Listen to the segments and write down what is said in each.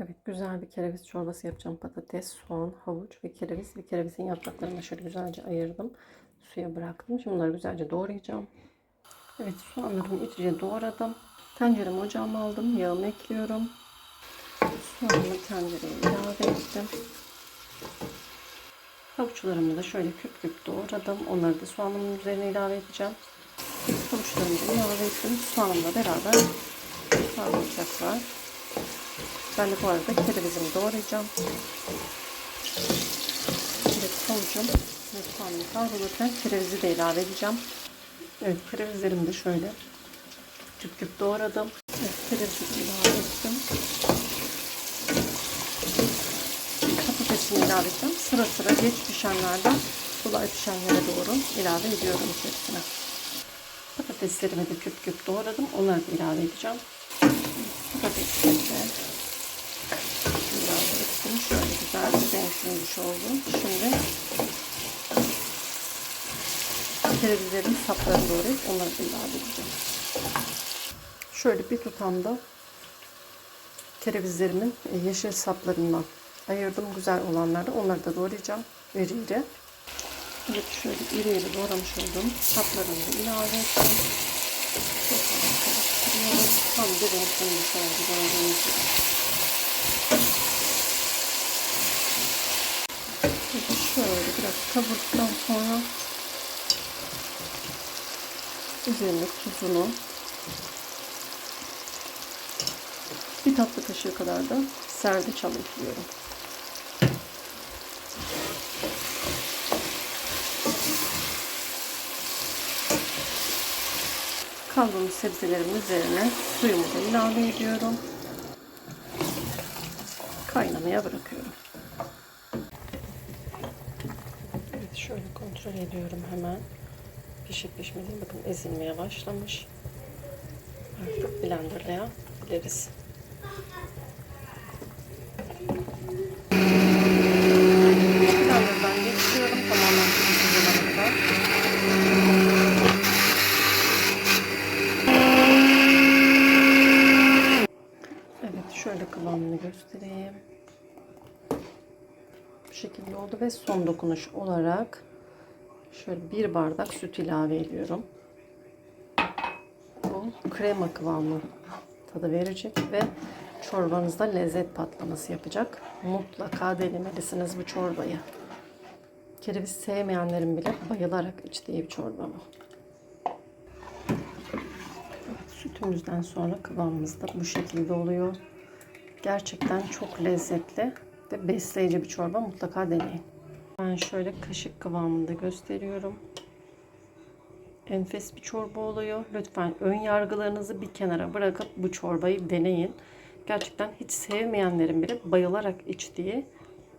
Evet güzel bir kereviz çorbası yapacağım. Patates, soğan, havuç ve kereviz. Ve kerevizin yapraklarını şöyle güzelce ayırdım. Suya bıraktım. Şimdi bunları güzelce doğrayacağım. Evet soğanlarımı iyice doğradım. Tenceremi ocağıma aldım. Yağımı ekliyorum. Soğanımı tencereye ilave ettim. Havuçlarımı da şöyle küp küp doğradım. Onları da soğanımın üzerine ilave edeceğim. Havuçlarımı da ilave ettim. Soğanımla beraber kavrulacaklar. Ben de bu arada kerevizimi doğrayacağım. Evet havucum ve soğanım kavrulurken kerevizi de ilave edeceğim. Evet kerevizlerimi de şöyle küp küp doğradım. Evet kerevizi ilave ettim. Patatesini ilave edeceğim. Sıra sıra geç pişenlerden kolay pişenlere doğru ilave ediyorum içerisine. Patateslerimi de küp küp doğradım. Onları da ilave edeceğim. De ilave ettim. Şöyle güzel bir renklenmiş oldu. Şimdi kerevizlerin saplarını doğrayıp onları ilave edeceğim. Şöyle bir tutamda kerevizlerimin e, yeşil saplarından ayırdım. Güzel olanları onları da doğrayacağım. İri iri. Evet şöyle iri iri doğramış olduğum saplarını ilave. Tekrar karıştırıyorum. Tam bir renklenmiş oldu gördüğünüz gibi. Şöyle biraz kavurduktan sonra üzerine tuzunu bir tatlı kaşığı kadar da zerdeçal ekliyorum. Kavrulmuş sebzelerimin üzerine suyumu da ilave ediyorum. Kaynamaya bırakıyorum. Evet şöyle kontrol ediyorum hemen. Pişip pişmediğini bakın ezilmeye başlamış. Artık blenderlayabiliriz. Blenderdan Şöyle kıvamını göstereyim. Bu şekilde oldu ve son dokunuş olarak şöyle bir bardak süt ilave ediyorum. Bu krema kıvamı tadı verecek ve çorbanızda lezzet patlaması yapacak. Mutlaka denemelisiniz bu çorbayı. Kereviz sevmeyenlerin bile bayılarak içtiği bir çorba bu. Sütümüzden sonra kıvamımız da bu şekilde oluyor. Gerçekten çok lezzetli ve besleyici bir çorba. Mutlaka deneyin. Ben şöyle kaşık kıvamında gösteriyorum. Enfes bir çorba oluyor. Lütfen ön yargılarınızı bir kenara bırakıp bu çorbayı deneyin. Gerçekten hiç sevmeyenlerin bile bayılarak içtiği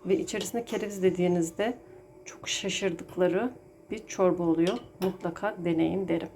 ve içerisine kereviz dediğinizde çok şaşırdıkları bir çorba oluyor. Mutlaka deneyin derim.